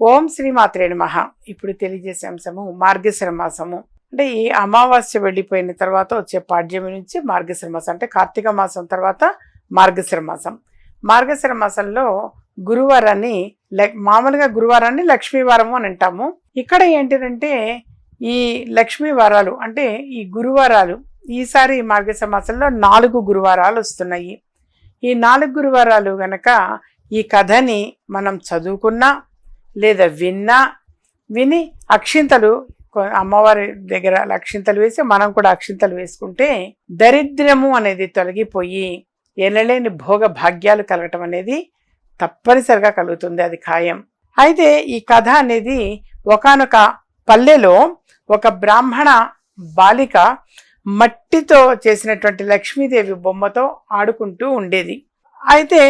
ఓం శ్రీ నమ. ఇప్పుడు తెలియజేసే అంశము మార్గశిర మాసము. అంటే ఈ అమావాస్య వెళ్ళిపోయిన తర్వాత వచ్చే పాడ్యమి నుంచి మార్గశిర మాసం అంటే కార్తీక మాసం తర్వాత మార్గశిర మాసం. మార్గశిర మాసంలో గురువారాన్ని లక్- మామూలుగా గురువారాన్ని లక్ష్మీవారము అని అంటాము. ఇక్కడ ఏంటిదంటే ఈ లక్ష్మీ వారాలు అంటే ఈ గురువారాలు ఈసారి ఈ మార్గశిర మాసంలో నాలుగు గురువారాలు వస్తున్నాయి. ఈ నాలుగు గురువారాలు గనక ఈ కథని మనం చదువుకున్నా లేదా విన్నా విని అక్షింతలు అమ్మవారి దగ్గర అక్షింతలు వేసి మనం కూడా అక్షింతలు వేసుకుంటే దరిద్రము అనేది తొలగిపోయి ఎనలేని భోగ భాగ్యాలు కలగటం అనేది తప్పనిసరిగా కలుగుతుంది అది ఖాయం. అయితే ఈ కథ అనేది ఒకానొక పల్లెలో ఒక బ్రాహ్మణ బాలిక మట్టితో చేసినటువంటి లక్ష్మీదేవి బొమ్మతో ఆడుకుంటూ ఉండేది. అయితే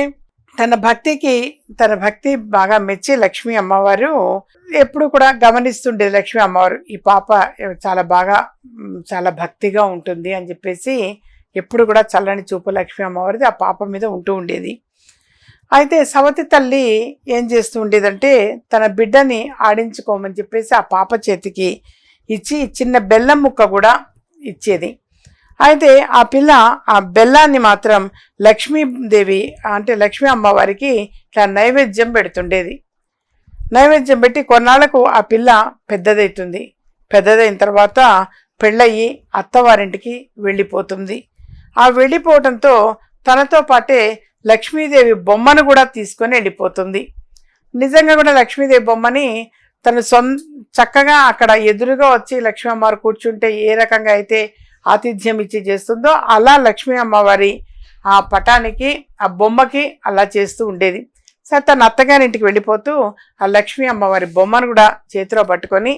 తన భక్తికి తన భక్తి బాగా మెచ్చి లక్ష్మీ అమ్మవారు ఎప్పుడు కూడా గమనిస్తుండేది లక్ష్మీ అమ్మవారు ఈ పాప చాలా బాగా చాలా భక్తిగా ఉంటుంది అని చెప్పేసి ఎప్పుడు కూడా చల్లని చూపు లక్ష్మీ అమ్మవారిది ఆ పాప మీద ఉంటూ ఉండేది. అయితే సవతి తల్లి ఏం చేస్తూ ఉండేదంటే తన బిడ్డని ఆడించుకోమని చెప్పేసి ఆ పాప చేతికి ఇచ్చి చిన్న బెల్లం ముక్క కూడా ఇచ్చేది. అయితే ఆ పిల్ల ఆ బెల్లాన్ని మాత్రం లక్ష్మీదేవి అంటే లక్ష్మీ అమ్మవారికి ఇట్లా నైవేద్యం పెడుతుండేది. నైవేద్యం పెట్టి కొన్నాళ్ళకు ఆ పిల్ల పెద్దదవుతుంది పెద్దదైన తర్వాత పెళ్ళయి అత్తవారింటికి వెళ్ళిపోతుంది. ఆ వెళ్ళిపోవటంతో తనతో పాటే లక్ష్మీదేవి బొమ్మను కూడా తీసుకొని వెళ్ళిపోతుంది. నిజంగా కూడా లక్ష్మీదేవి బొమ్మని తను సొం చక్కగా అక్కడ ఎదురుగా వచ్చి లక్ష్మీ అమ్మవారు కూర్చుంటే ఏ రకంగా అయితే ఆతిథ్యం ఇచ్చి చేస్తుందో అలా లక్ష్మీ అమ్మవారి ఆ పటానికి ఆ బొమ్మకి అలా చేస్తూ ఉండేది. సరే తన అత్తగారింటికి వెళ్ళిపోతూ ఆ లక్ష్మీ అమ్మవారి బొమ్మను కూడా చేతిలో పట్టుకొని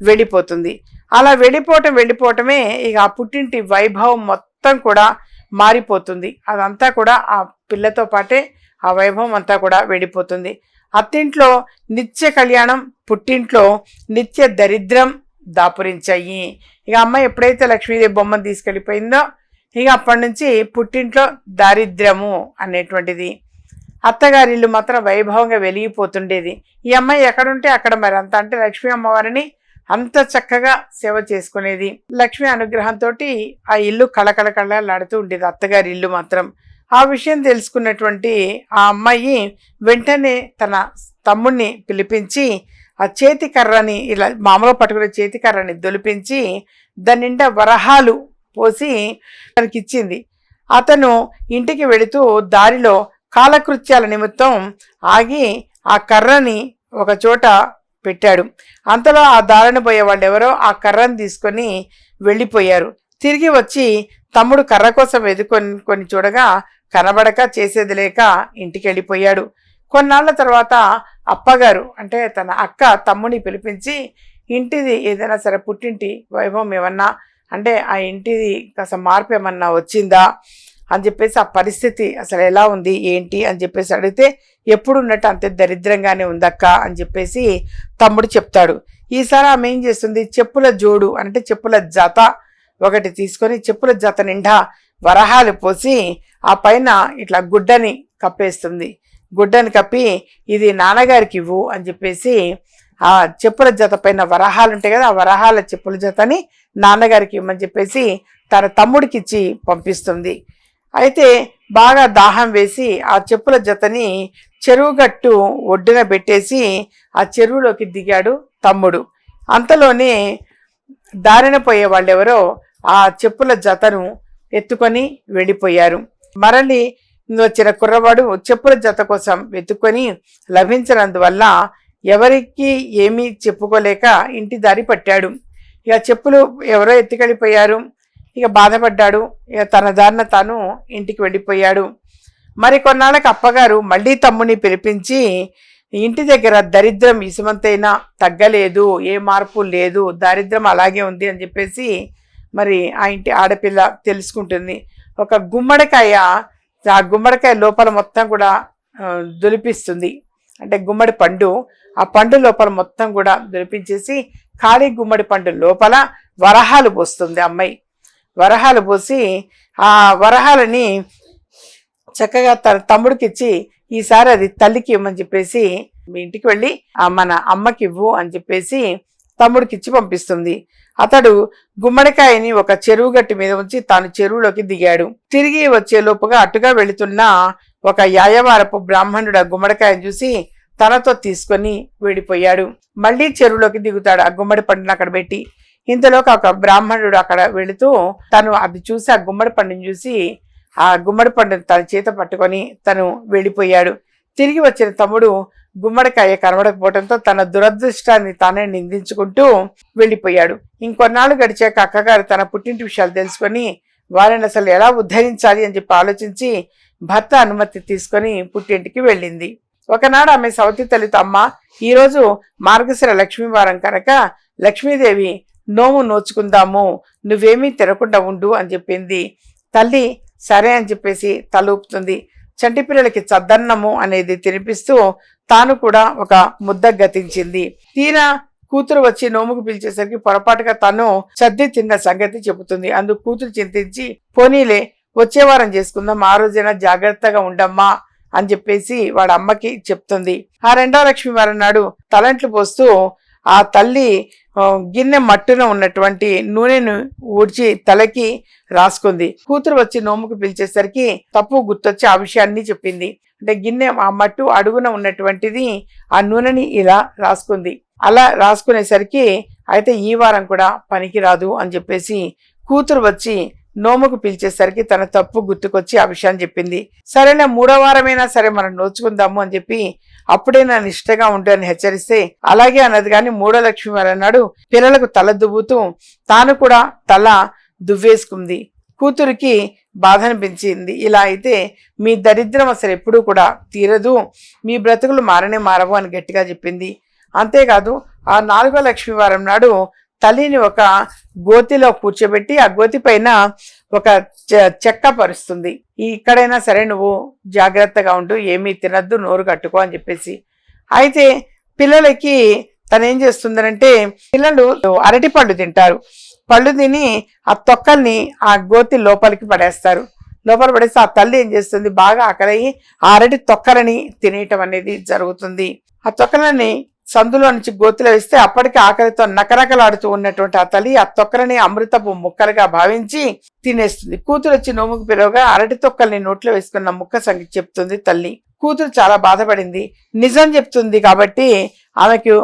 వెళ్ళిపోతుంది. అలా వెళ్ళిపోవటం వెళ్ళిపోవటమే ఇక ఆ పుట్టింటి వైభవం మొత్తం కూడా మారిపోతుంది. అదంతా కూడా ఆ పిల్లతో పాటే ఆ వైభవం అంతా కూడా వెళ్ళిపోతుంది. అత్తింట్లో నిత్య కళ్యాణం పుట్టింట్లో నిత్య దరిద్రం దాపురించాయి. ఇక అమ్మ ఎప్పుడైతే లక్ష్మీదేవి బొమ్మను తీసుకెళ్ళిపోయిందో ఇక అప్పటి నుంచి పుట్టింట్లో దారిద్ర్యము అనేటువంటిది. అత్తగారి ఇల్లు మాత్రం వైభవంగా వెలిగిపోతుండేది. ఈ అమ్మాయి ఎక్కడుంటే అక్కడ మరి అంత. అంటే లక్ష్మీ అమ్మవారిని అంత చక్కగా సేవ చేసుకునేది. లక్ష్మీ అనుగ్రహంతో ఆ ఇల్లు కళకళకళలాడుతూ ఉండేది అత్తగారి ఇల్లు మాత్రం. ఆ విషయం తెలుసుకున్నటువంటి ఆ అమ్మాయి వెంటనే తన తమ్ముడిని పిలిపించి ఆ చేతి కర్రని ఇలా మామూలుగా పట్టుకునే చేతి కర్రని దొలిపించి దాని నిండా వరహాలు పోసి తనకి ఇచ్చింది. అతను ఇంటికి వెళుతూ దారిలో కాలకృత్యాల నిమిత్తం ఆగి ఆ కర్రని ఒక చోట పెట్టాడు. అంతలో ఆ దారిని పోయే వాళ్ళు ఎవరో ఆ కర్రను తీసుకొని వెళ్ళిపోయారు. తిరిగి వచ్చి తమ్ముడు కర్ర కోసం వెతుకొని కొని చూడగా కనబడక చేసేది లేక ఇంటికి వెళ్ళిపోయాడు. కొన్నాళ్ళ తర్వాత అప్పగారు అంటే తన అక్క తమ్ముని పిలిపించి ఇంటిది ఏదైనా సరే పుట్టింటి వైభవం ఏమన్నా అంటే ఆ ఇంటిది కాస్త మార్పు ఏమన్నా వచ్చిందా? అని చెప్పేసి ఆ పరిస్థితి అసలు ఎలా ఉంది? ఏంటి? అని చెప్పేసి అడిగితే ఎప్పుడు ఉన్నట్టు అంతే దరిద్రంగానే ఉందక్క అని చెప్పేసి తమ్ముడు చెప్తాడు. ఈసారి ఆమె ఏం చేస్తుంది? చెప్పుల జోడు అంటే చెప్పుల జత ఒకటి తీసుకొని చెప్పుల జత నిండా వరహాలు పోసి ఆ పైన ఇట్లా గుడ్డని కప్పేస్తుంది. గుడ్డను కప్పి ఇది నాన్నగారికి ఇవ్వు అని చెప్పేసి ఆ చెప్పుల జత పైన వరహాలు ఉంటాయి కదా ఆ వరహాల చెప్పుల జతని నాన్నగారికి ఇవ్వమని చెప్పేసి తన తమ్ముడికి ఇచ్చి పంపిస్తుంది. అయితే బాగా దాహం వేసి ఆ చెప్పుల జతని చెరువు గట్టు ఒడ్డున పెట్టేసి ఆ చెరువులోకి దిగాడు తమ్ముడు. అంతలోనే దారిన పోయే వాళ్ళెవరో ఆ చెప్పుల జతను ఎత్తుకొని వెళ్ళిపోయారు. మరలి వచ్చిన కుర్రవాడు చెప్పుల జత కోసం వెతుక్కొని లభించినందువల్ల ఎవరికి ఏమీ చెప్పుకోలేక ఇంటి దారి పట్టాడు. ఇక చెప్పులు ఎవరో ఎత్తుకెళ్ళిపోయారు. ఇక బాధపడ్డాడు. ఇక తన దారిన తాను ఇంటికి వెళ్ళిపోయాడు. మరి కొన్నాళ్ళకి అప్పగారు మళ్ళీ తమ్ముని పిలిపించి ఇంటి దగ్గర దరిద్రం ఇసుమంతైనా తగ్గలేదు ఏ మార్పు లేదు దారిద్రం అలాగే ఉంది అని చెప్పేసి మరి ఆ ఇంటి ఆడపిల్ల తెలుసుకుంటుంది. ఒక గుమ్మడికాయ ఆ గుమ్మడికాయ లోపల మొత్తం కూడా దులిపిస్తుంది. అంటే గుమ్మడి పండు ఆ పండు లోపల మొత్తం కూడా దులిపించేసి ఖాళీ గుమ్మడి పండు లోపల వరహాలు పోస్తుంది అమ్మాయి. వరహాలు పోసి ఆ వరహాలని చక్కగా తన తమ్ముడికి ఇచ్చి ఈసారి అది తల్లికి ఇవ్వమని చెప్పేసి మీ ఇంటికి వెళ్ళి ఆ మన అమ్మకి ఇవ్వు అని చెప్పేసి తమ్ముడికి ఇచ్చి పంపిస్తుంది. అతడు గుమ్మడికాయని ఒక చెరువు గట్టి మీద ఉంచి తాను చెరువులోకి దిగాడు. తిరిగి వచ్చే లోపుగా అటుగా వెళుతున్న ఒక యాయవారపు బ్రాహ్మణుడు ఆ గుమ్మడికాయని చూసి తనతో తీసుకొని వెళ్ళిపోయాడు మళ్ళీ చెరువులోకి దిగుతాడు ఆ గుమ్మడి పండుని అక్కడ పెట్టి. ఇంతలోకి ఒక బ్రాహ్మణుడు అక్కడ వెళుతూ తను అది చూసి ఆ గుమ్మడి పండుని చూసి ఆ గుమ్మడి పండును తన చేత పట్టుకొని తను వెళ్ళిపోయాడు. తిరిగి వచ్చిన తమ్ముడు గుమ్మడికాయ కనబడకపోవడంతో తన దురదృష్టాన్ని తానే నిందించుకుంటూ వెళ్ళిపోయాడు. ఇంకొన్నాళ్ళు గడిచాక అక్కగారు తన పుట్టింటి విషయాలు తెలుసుకొని వారిని అసలు ఎలా ఉద్ధరించాలి? అని చెప్పి ఆలోచించి భర్త అనుమతి తీసుకొని పుట్టింటికి వెళ్ళింది. ఒకనాడు ఆమె సవతి తల్లితో అమ్మ ఈరోజు మార్గశిర లక్ష్మీవారం కనుక లక్ష్మీదేవి నోము నోచుకుందాము నువ్వేమీ తినకుండా ఉండు అని చెప్పింది. తల్లి సరే అని చెప్పేసి తలూపుతుంది. చంటిపిల్లలకి చద్దన్నము అనేది తినిపిస్తూ తాను కూడా ఒక ముద్ద గతించింది. తీరా కూతురు వచ్చి నోముకు పిలిచేసరికి పొరపాటుగా తను సర్ది తిన్న సంగతి చెబుతుంది. అందుకు కూతురు చింతించి పోనీలే వచ్చే వారం చేసుకుందాం ఆ రోజైనా జాగ్రత్తగా ఉండమ్మా అని చెప్పేసి వాడి అమ్మకి చెప్తుంది. ఆ రెండో లక్ష్మి వారం నాడు తలంట్లు పోస్తూ ఆ తల్లి గిన్నె మట్టున ఉన్నటువంటి నూనెను ఊడ్చి తలకి రాసుకుంది. కూతురు వచ్చి నోముకు పిలిచేసరికి తప్పు గుర్తొచ్చి ఆ విషయాన్ని చెప్పింది. అంటే గిన్నె ఆ మట్టు అడుగున ఉన్నటువంటిది ఆ నూనెని ఇలా రాసుకుంది. అలా రాసుకునేసరికి అయితే ఈ వారం కూడా పనికిరాదు అని చెప్పేసి కూతురు వచ్చి నోముకు పిలిచేసరికి తన తప్పు గుర్తుకొచ్చి ఆ విషయాన్ని చెప్పింది. సరేనా మూడో వారమైనా సరే మనం నోచుకుందాము అని చెప్పి అప్పుడే నా నిష్టగా ఉంటానని హెచ్చరిస్తే అలాగే అన్నది కానీ మూడో లక్ష్మీవారు అన్నాడు. పిల్లలకు తల దువ్వుతూ తాను కూడా తల దువ్వేసుకుంది. కూతురికి బాధ అనిపించింది ఇలా అయితే మీ దరిద్రం అసలు ఎప్పుడూ కూడా తీరదు. మీ బ్రతుకులు మారనే మారవు అని గట్టిగా చెప్పింది. అంతేకాదు ఆ నాలుగో లక్ష్మి వారం నాడు తల్లిని ఒక గోతిలో కూర్చోబెట్టి ఆ గోతి పైన ఒక చె- చెక్క పరుస్తుంది ఇక్కడైనా సరే నువ్వు జాగ్రత్తగా ఉంటూ ఏమీ తినద్దు నోరు కట్టుకో అని చెప్పేసి. అయితే పిల్లలకి తను ఏం చేస్తుందనంటే పిల్లలు అరటి పళ్ళు తింటారు. పళ్ళు తిని ఆ తొక్కల్ని ఆ గోతి లోపలికి పడేస్తారు. లోపల పడేస్తే ఆ తల్లి ఏం చేస్తుంది? బాగా ఆకలయ్యి ఆ అరటి తొక్కలని తినేయటం అనేది జరుగుతుంది. ఆ తొక్కలని సందులో నుంచి గోతిలో వేస్తే అప్పటికి ఆకలితో నకరకలాడుతూ ఉన్నటువంటి ఆ తల్లి ఆ తొక్కలని అమృతపు ముక్కలుగా భావించి తినేస్తుంది. కూతురు వచ్చి నోముకు పిలవగా అరటి తొక్కల్ని నోట్లో వేసుకున్న ముక్క సంగతి చెప్తుంది తల్లి. కూతురు చాలా బాధపడింది. నిజం చెప్తుంది కాబట్టి ఆమెకు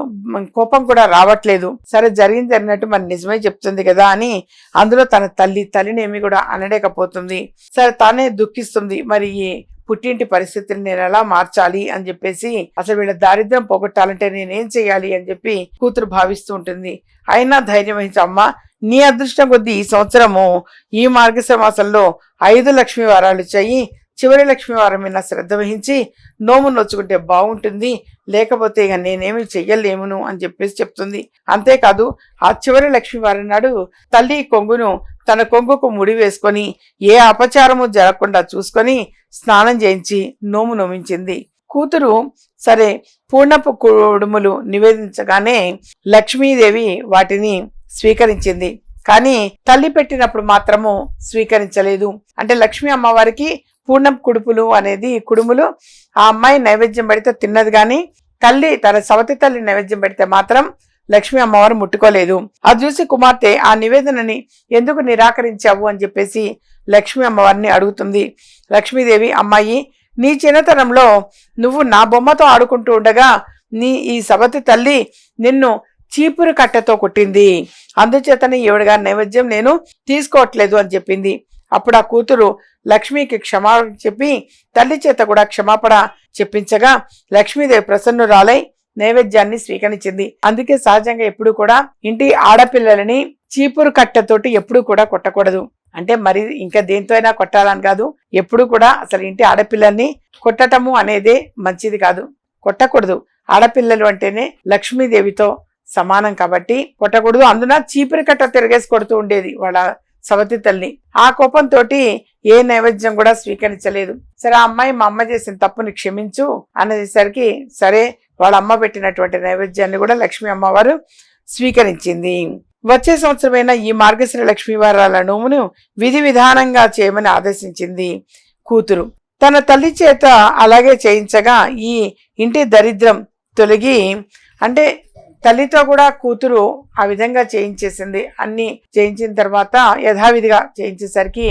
కోపం కూడా రావట్లేదు. సరే జరిగింది జరిగినట్టు మరి నిజమే చెప్తుంది కదా అని అందులో తన తల్లి తల్లిని ఏమి కూడా అనలేకపోతుంది. సరే తానే దుఃఖిస్తుంది. మరి పుట్టింటి పరిస్థితిని నేను ఎలా మార్చాలి అని చెప్పేసి అసలు వీళ్ళ దారిద్ర్యం పోగొట్టాలంటే నేనేం చేయాలి అని చెప్పి కూతురు భావిస్తూ ఉంటుంది. అయినా ధైర్యం వహించమ్మా నీ అదృష్టం కొద్దీ ఈ సంవత్సరము ఈ మార్గశిర మాసంలో ఐదు లక్ష్మీ వారాలు చెయ్యి చివరి లక్ష్మీ వారం మీద శ్రద్ధ వహించి నోము నొచ్చుకుంటే బాగుంటుంది. లేకపోతే ఇక నేనేమి చెయ్యలేమును అని చెప్పేసి చెప్తుంది. అంతేకాదు ఆ చివరి లక్ష్మీ వారం నాడు తల్లి కొంగును తన కొంగుకు ముడి వేసుకొని ఏ అపచారము జరగకుండా చూసుకొని స్నానం చేయించి నోము నోమించింది కూతురు సరే పూర్ణపు కుడుములు నివేదించగానే లక్ష్మీదేవి వాటిని స్వీకరించింది. కానీ తల్లి పెట్టినప్పుడు మాత్రము స్వీకరించలేదు. అంటే లక్ష్మీ అమ్మవారికి పూర్ణం కుడుపులు అనేది కుడుములు ఆ అమ్మాయి నైవేద్యం పెడితే తిన్నది కానీ తల్లి తన సవతి తల్లి నైవేద్యం పెడితే మాత్రం లక్ష్మీ అమ్మవారు ముట్టుకోలేదు. అది చూసి కుమార్తె ఆ నివేదనని ఎందుకు నిరాకరించావు అని చెప్పేసి లక్ష్మీ అమ్మవారిని అడుగుతుంది. లక్ష్మీదేవి అమ్మాయి నీ చిన్నతనంలో నువ్వు నా బొమ్మతో ఆడుకుంటూ ఉండగా నీ ఈ సవతి తల్లి నిన్ను చీపురు కట్టెతో కొట్టింది. అందుచేతనే ఈవిడగా నైవేద్యం నేను తీసుకోవట్లేదు అని చెప్పింది. అప్పుడు ఆ కూతురు లక్ష్మికి క్షమాపణ చెప్పి తల్లి చేత కూడా క్షమాపణ చెప్పించగా లక్ష్మీదేవి ప్రసన్నురాలై నైవేద్యాన్ని స్వీకరించింది. అందుకే సహజంగా ఎప్పుడు కూడా ఇంటి ఆడపిల్లలని చీపురు కట్టెతోటి ఎప్పుడు కూడా కొట్టకూడదు. అంటే మరి ఇంకా దేంతో అయినా కొట్టాలని కాదు. ఎప్పుడు కూడా అసలు ఇంటి ఆడపిల్లల్ని కొట్టటము అనేది మంచిది కాదు. కొట్టకూడదు. ఆడపిల్లలు అంటేనే లక్ష్మీదేవితో సమానం కాబట్టి కొట్టకూడదు. అందున చీపురు కట్ట తిరగేసి కొడుతూ ఉండేది వాళ్ళ సవతి తల్లి. ఆ కోపంతో ఏ నైవేద్యం కూడా స్వీకరించలేదు. సరే ఆ అమ్మాయి మా అమ్మ చేసిన తప్పుని క్షమించు అనేసరికి సరే వాళ్ళ అమ్మ పెట్టినటువంటి నైవేద్యాన్ని కూడా లక్ష్మీ అమ్మవారు స్వీకరించింది. వచ్చే సంవత్సరమైన ఈ మార్గశ్రీ లక్ష్మీవారాల నోమును విధి విధానంగా చేయమని ఆదేశించింది కూతురు. తన తల్లి చేత అలాగే చేయించగా ఈ ఇంటి దరిద్రం తొలగి అంటే తల్లితో కూడా కూతురు ఆ విధంగా చేయించేసింది. అన్ని చేయించిన తర్వాత యథావిధిగా చేయించేసరికి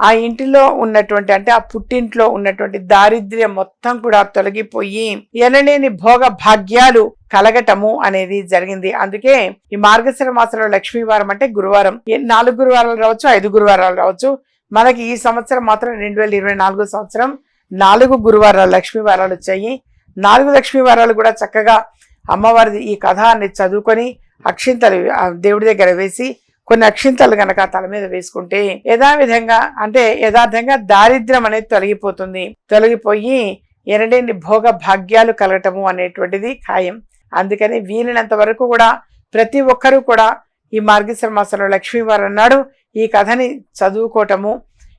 ఆ ఇంటిలో ఉన్నటువంటి అంటే ఆ పుట్టింట్లో ఉన్నటువంటి దారిద్ర్యం మొత్తం కూడా తొలగిపోయి ఎనలేని భోగ భాగ్యాలు కలగటము అనేది జరిగింది. అందుకే ఈ మార్గశిర మాసంలో లక్ష్మీవారం అంటే గురువారం. ఏ- నాలుగు గురువారాలు రావచ్చు ఐదు గురువారాలు రావచ్చు. మనకి ఈ సంవత్సరం మాత్రం రెండు వేల ఇరవై నాలుగో సంవత్సరం నాలుగు గురువారాలు లక్ష్మీ వారాలు వచ్చాయి. నాలుగు లక్ష్మీ వారాలు కూడా చక్కగా అమ్మవారిది ఈ కథాన్ని చదువుకొని అక్షింతలు దేవుడి దగ్గర వేసి కొన్ని అక్షింతలు గనక తల మీద వేసుకుంటే యథావిధంగా అంటే యథార్థంగా దారిద్ర్యం అనేది తొలగిపోతుంది. తొలగిపోయి ఎనలేని భోగ భాగ్యాలు కలగటము అనేటువంటిది ఖాయం. అందుకని వీలైనంత వరకు కూడా ప్రతి ఒక్కరూ కూడా ఈ మార్గశిర మాసంలో లక్ష్మీవారం నాడు ఈ కథని చదువుకోవటము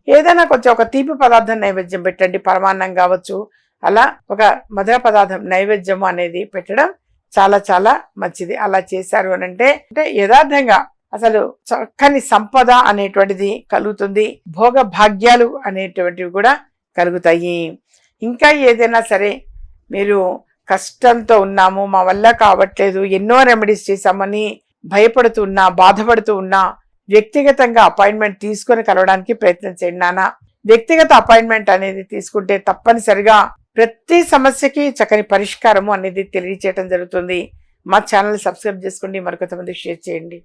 ఏదైనా కొంచెం ఒక తీపి పదార్థం నైవేద్యం పెట్టండి పరమాన్నం కావచ్చు. అలా ఒక మధుర పదార్థం నైవేద్యము అనేది పెట్టడం చాలా చాలా మంచిది. అలా చేశారు అని అంటే అంటే యథార్థంగా అసలు చక్కని సంపద అనేటువంటిది కలుగుతుంది. భోగ భాగ్యాలు అనేటువంటివి కూడా కలుగుతాయి. ఇంకా ఏదైనా సరే మీరు కష్టంతో ఉన్నాము మా వల్ల కావట్లేదు ఎన్నో రెమెడీస్ చేశామని భయపడుతూ ఉన్నా బాధపడుతూ ఉన్నా వ్యక్తిగతంగా అపాయింట్మెంట్ తీసుకొని కలవడానికి ప్రయత్నం చేయండి నాన్న. వ్యక్తిగత అపాయింట్మెంట్ అనేది తీసుకుంటే తప్పనిసరిగా ప్రతి సమస్యకి చక్కని పరిష్కారము అనేది తెలియచేయటం జరుగుతుంది. మా ఛానల్ సబ్స్క్రైబ్ చేసుకోండి మరికొంతమంది షేర్ చేయండి.